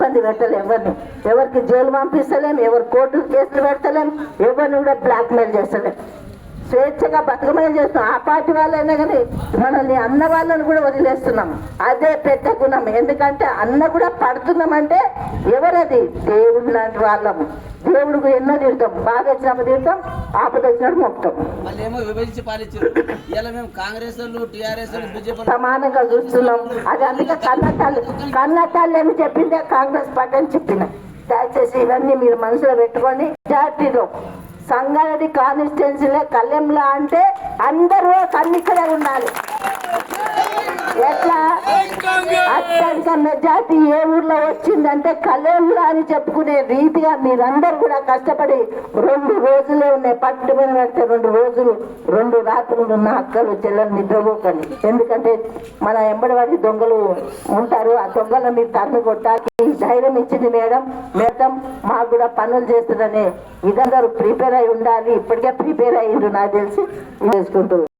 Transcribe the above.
ఇబ్బంది పెట్టలేము ఎవరిని. ఎవరికి జైలు పంపిస్తలేము ఎవరు కోర్టు కేసులు పెడతలేం ఎవరిని కూడా బ్లాక్మెయిల్ చేస్తలేము స్వేచ్ఛగా బతకమని చేస్తున్నాం ఆ పార్టీ వాళ్ళైనా కానీ మనల్ని అన్న వాళ్ళని కూడా వదిలేస్తున్నాం. అదే పెద్ద గుణం. ఎందుకంటే అన్న కూడా పడుతున్నామంటే ఎవరది? దేవుడు లాంటి వాళ్ళము దేవుడికి ఎన్నో తిడతాం బాగా వచ్చినప్పుడు తిడతాం ఆపద వచ్చినప్పుడు మొక్కుతాం వాళ్ళు ఏమో విభజించి పాలించారు ఇలా మేము కాంగ్రెస్ వాళ్ళు టీఆర్ఎస్ సమానంగా చూస్తున్నాం. అది అందుకే కన్న తల్లి కన్న తల్లి అని చెప్పిందే కాంగ్రెస్ పార్టీ అని చెప్పిన. దయచేసి ఇవన్నీ మీరు మనసులో పెట్టుకొని జాతీలో సంగారెడ్డి కాన్స్టిట్యున్సీలో కళ్యంలో అంటే అందరూ కన్నిక్కడే ఉండాలి. ఎట్లా? అత్యధిక మెజార్టీ ఏ ఊర్లో వచ్చిందంటే కళ్యాణంలో అని చెప్పుకునే రీతిగా మీరందరూ కూడా కష్టపడి రెండు రోజులు ఉన్నాయి పట్టుబడి రెండు రోజులు రెండు రాత్రులు ఉన్న అక్కలు చెల్లెలు నిద్రపోకండి ఎందుకంటే మన ఎంబడివాడి దొంగలు ఉంటారు ఆ దొంగలను మీరు తరిమి కొట్టాలి. ధైర్యం ఇచ్చింది మేడం. మేడం మాకు కూడా పనులు చేస్తుందనే ఇదందరూ ప్రిపేర్ అయి ఉండాలి. ఇప్పటికే ప్రిపేర్ అయ్యిండ్రు నాకు తెలిసి. చేసుకుంటూ